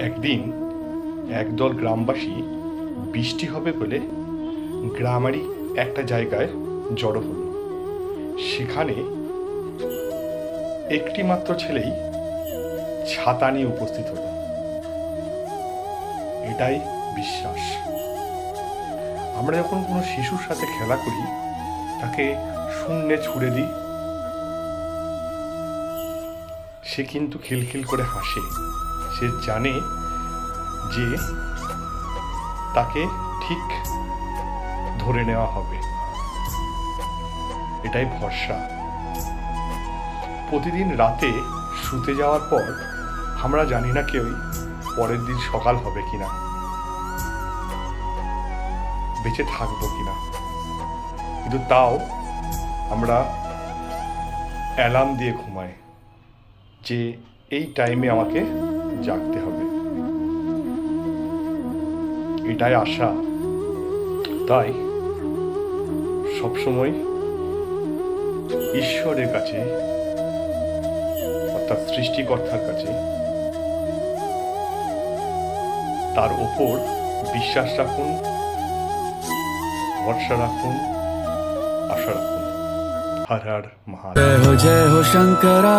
একদিন একদল গ্রামবাসী বৃষ্টি হবে বলে গ্রামেরই একটা জায়গায় জড়ো হলো। সেখানে একটি মাত্র ছেলেই ছাতা নিয়ে উপস্থিত হলো। এটাই বিশ্বাস। আমরা যখন কোনো শিশুর সাথে খেলা করি, তাকে শূন্যে ছুড়ে দিই। সে কিন্তু খিলখিল করে হাসে। সে জানে যে তাকে ঠিক ধরে নেওয়া হবে। এটাই ভরসা। প্রতিদিন রাতে শুতে যাওয়ার পর আমরা জানি না কেউই পরের দিন সকাল হবে কিনা। বেঁচে থাকব কিনা। কিন্তু তাও আমরা অ্যালার্ম দিয়ে ঘুমাই যে এই টাইমে আমাকে জাগতে হবে। এটাই আশা। তাই সবসময় ঈশ্বরের কাছে অর্থাৎ সৃষ্টিকর্তার কাছে তার ওপর বিশ্বাস রাখুন ভরসা রাখুন আশা রাখুন। হর হর মহাদেব জয় হো শঙ্করা।